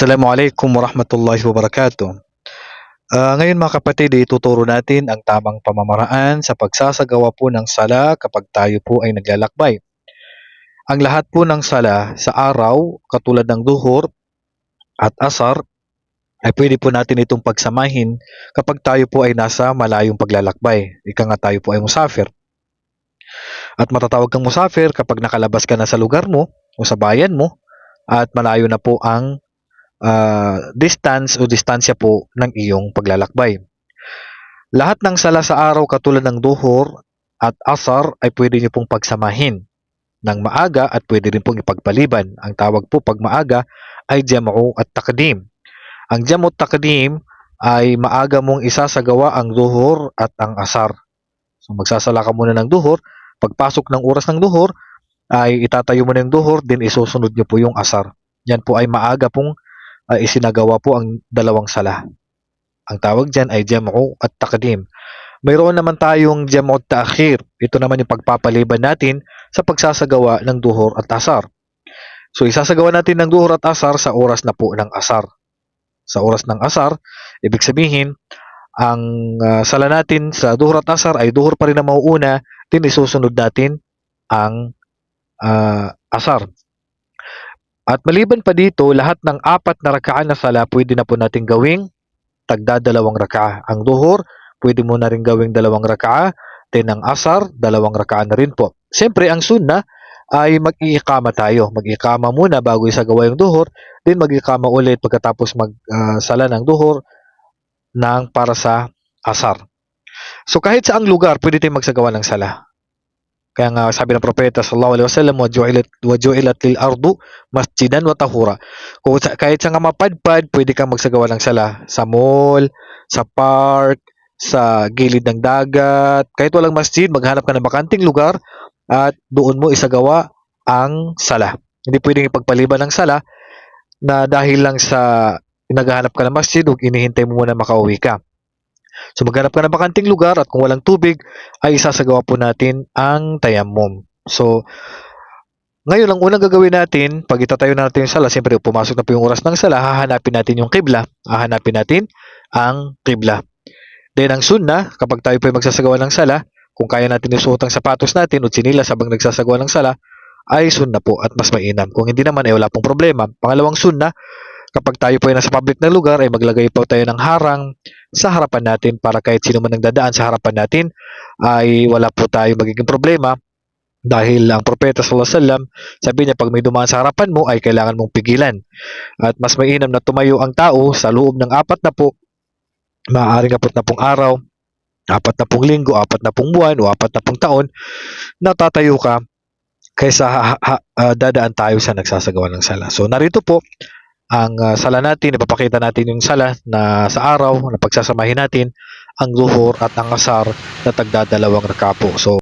Assalamualaikum warahmatullahi wabarakatuh. Ah, ngayon mga kapatid, ituturo natin ang tamang pamamaraan sa pagsasagawa po ng sala kapag tayo po ay naglalakbay. Ang lahat po ng sala sa araw, katulad ng duhur at asar, ay pwede po natin itong pagsamahin kapag tayo po ay nasa malayong paglalakbay. Ika nga tayo po ay musafir. At matatawag kang musafir kapag nakalabas ka na sa lugar mo o sa bayan mo at malayo na po ang ah, distance o distansya po ng iyong paglalakbay. Lahat ng sala sa araw katulad ng duhur at asar ay pwede niyo pong pagsamahin ng maaga at pwede rin pong ipagpaliban. Ang tawag po pag maaga ay jam'u at takdim. Ang jam'u at takdim ay maaga mong isasagawa ang duhur at ang asar. So magsasala ka muna ng duhur, pagpasok ng oras ng duhur ay itatayo mo na yung duhur, din isusunod niyo po yung asar. Yan po ay maaga pong ay isinagawa po ang dalawang sala. Ang tawag dyan ay jam'u at takdim. Mayroon naman tayong jam'u at ta'khir. Ito naman yung pagpapaliban natin sa pagsasagawa ng duhur at asar. So isasagawa natin ng duhur at asar sa oras na po ng asar. Sa oras ng asar, ibig sabihin, ang ah, sala natin sa duhur at asar ay duhur pa rin ang mauuna, din isusunod natin ang ah, asar. At maliban pa dito, lahat ng apat na rakaan na sala pwede na po natin gawing tagdadalawang rakaa. Ang duhur, pwede mo na rin gawing dalawang rakaa. Then ang asar, dalawang rakaa na rin po. Siyempre, ang sunna ay mag-iikama tayo. Mag-iikama muna bago isagawa yung duhur. Then mag-iikama ulit pagkatapos mag-sala ng duhur ng para sa asar. So kahit sa ang lugar, pwede tayong magsagawa ng sala. Kaya nga sabi ng propeta sallallahu alaihi wasallam, wa ju'ilat wa ju'ilat lil ardu masjidan wa tahura. Kung sa, kahit sa nga mapadpad, pwede kang magsagawa ng sala sa mall, sa park, sa gilid ng dagat, kahit walang masjid, maghanap ka ng bakanting lugar at doon mo isagawa ang sala. Hindi pwedeng ipagpaliban ng sala na dahil lang sa naghahanap ka ng masjid, huwag inihintay mo muna makauwi ka. So maghanap ka ng bakanting lugar at kung walang tubig, ay isasagawa po natin ang tayammum. So, ngayon, ang unang gagawin natin, pag itatayo na natin yung sala, siyempre pumasok na po yung oras ng sala, hahanapin natin yung kibla. Hahanapin natin ang kibla. Then, ang sunna, kapag tayo po ay magsasagawa ng sala, kung kaya natin isuot ang sapatos natin o sinilas habang nagsasagawa ng sala, ay sunna po at mas mainam. Kung hindi naman, ay wala pong problema. Pangalawang sunna, kapag tayo po ay nasa public na lugar, ay maglagay po tayo ng harang sa harapan natin para kahit sino man ang dadaan sa harapan natin, ay wala po tayo magiging problema dahil ang propeta sallallahu alaihi wasallam sabi niya pag may dumaan sa harapan mo ay kailangan mong pigilan at mas mainam na tumayo ang tao sa loob ng apat na po maaaring apat na pong araw apat na pong linggo, apat na pong buwan o apat na pong taon natatayo ka kaysa ha- ha- ah, dadaan tayo sa nagsasagawa ng sala. So narito po ang ah, sala natin, ipapakita natin yung sala na sa araw na pagsasamahin natin ang zuhur at ang asar na tagdadalawang rakapo. So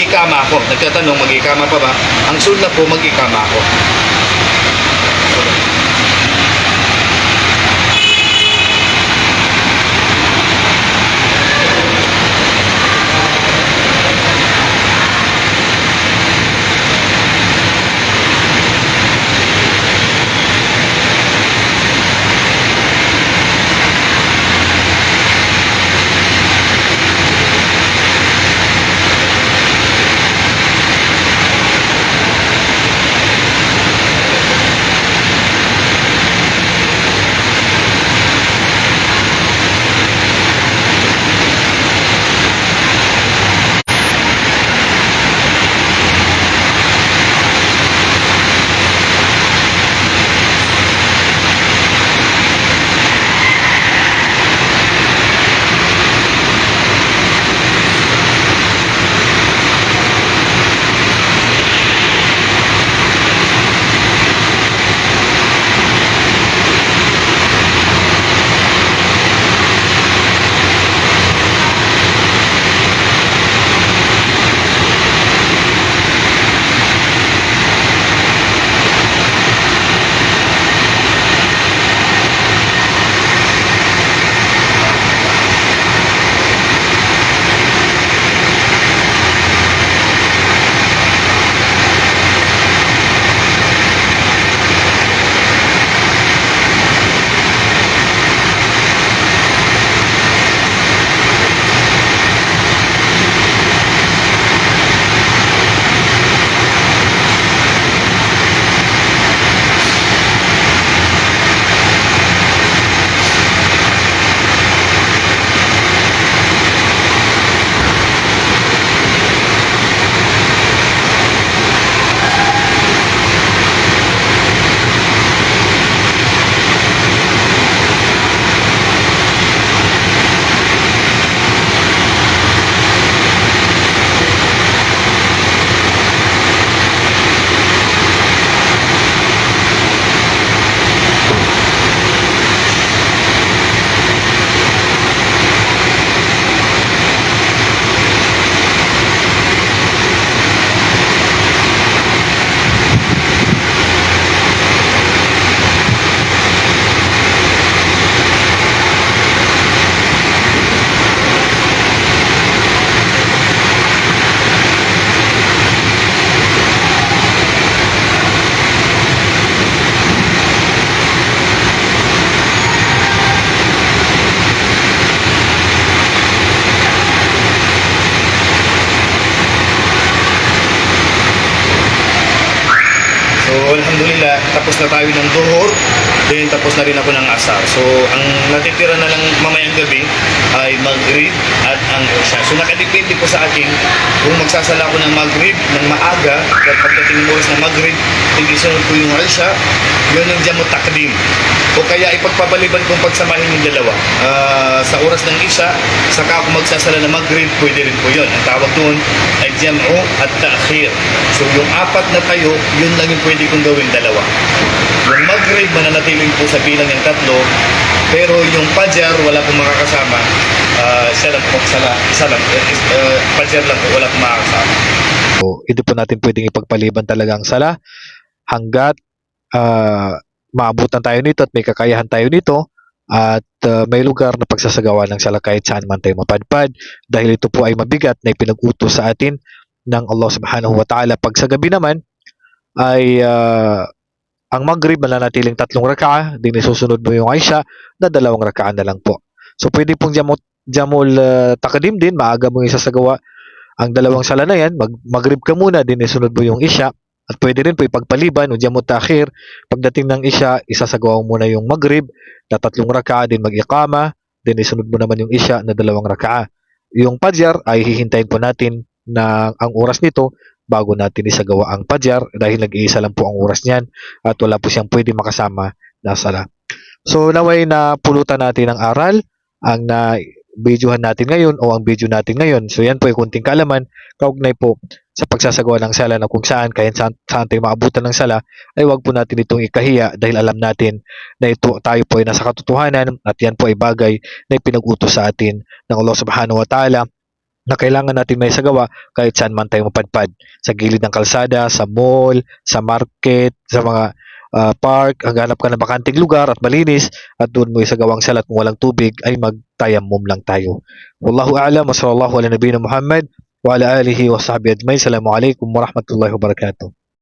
kami mag-iikama ako. Nagtatanong, mag-iikama pa ba? Ang sunna po, mag-iikama ako. Tapos na tayo ng duhur, then tapos na rin ako ng asar. So, ang natitira na lang mamayang gabi ay maghrib at ang isha. So, nakadepende po sa akin kung magsasala ako ng maghrib ng maaga at pagdating ng oras ng maghrib, hindi sunod ko yung isha, yun yung jamot takdim. O kaya ipagpapaliban kong pagsamahin yung dalawa. Ah, sa oras ng isha, saka ako magsasala ng maghrib, pwede rin po yun. Ang tawag doon ay jam'u at ta'khir. So, yung apat na tayo, yun lang yung pwede kong gawin dalawa. Yung maghrib, mananatiling po sa bilang yung tatlo. Pero yung pajar, wala pong makakasama. Ah, isa lang po, isa lang, isa lang. Eh, eh, pajar lang po, wala pong makakasama. So, hindi po natin pwedeng ipagpaliban talaga ang sala hanggat ah, maabutan tayo nito at may kakayahan tayo nito at ah, may lugar na pagsasagawa ng sala kahit saan man tayo mapadpad dahil ito po ay mabigat na ipinag-utos sa atin ng Allah subhanahu wa ta'ala. Pag sa gabi naman ay ah, ang maghrib mananatiling tatlong raka'a, din isusunod mo yung Aisha na dalawang raka'a na lang po. So pwede pong jamut, jamul ah, takadim din, maaga mo isasagawa ang dalawang sala na yan, mag maghrib ka muna, din isunod mo yung isya, at pwede rin po ipagpaliban, o jamut takhir, pagdating ng isya, isasagawa mo muna yung maghrib, na tatlong raka'a, din mag-iqama, din isunod mo naman yung isya na dalawang raka'a. Yung pajar ay hihintayin po natin na ang oras nito bago natin isagawa ang pajar dahil nag-iisa lang po ang oras niyan at wala po siyang pwede makasama na sala. So naway na pulutan natin ang aral ang na videohan natin ngayon o ang video natin ngayon. So yan po ay kunting kaalaman kaugnay po sa pagsasagawa ng sala na kung saan kahit saan, saan tayo maabutan ng sala ay wag po natin itong ikahiya dahil alam natin na ito tayo po ay nasa katotohanan at yan po ay bagay na ipinag-utos sa atin ng Allah subhanahu wa ta'ala na kailangan natin may sagawa kahit saan man tayo mapadpad. Sa gilid ng kalsada, sa mall, sa market, sa mga ah, park, hangganap ka ng bakanting lugar at malinis at doon mo isagawang salat kung walang tubig ay magtayammum lang tayo. Wallahu a'lam wa sallallahu ala nabiyina Muhammad wa ala alihi wa sahbihi ajma'in. Assalamualaikum warahmatullahi wabarakatuh.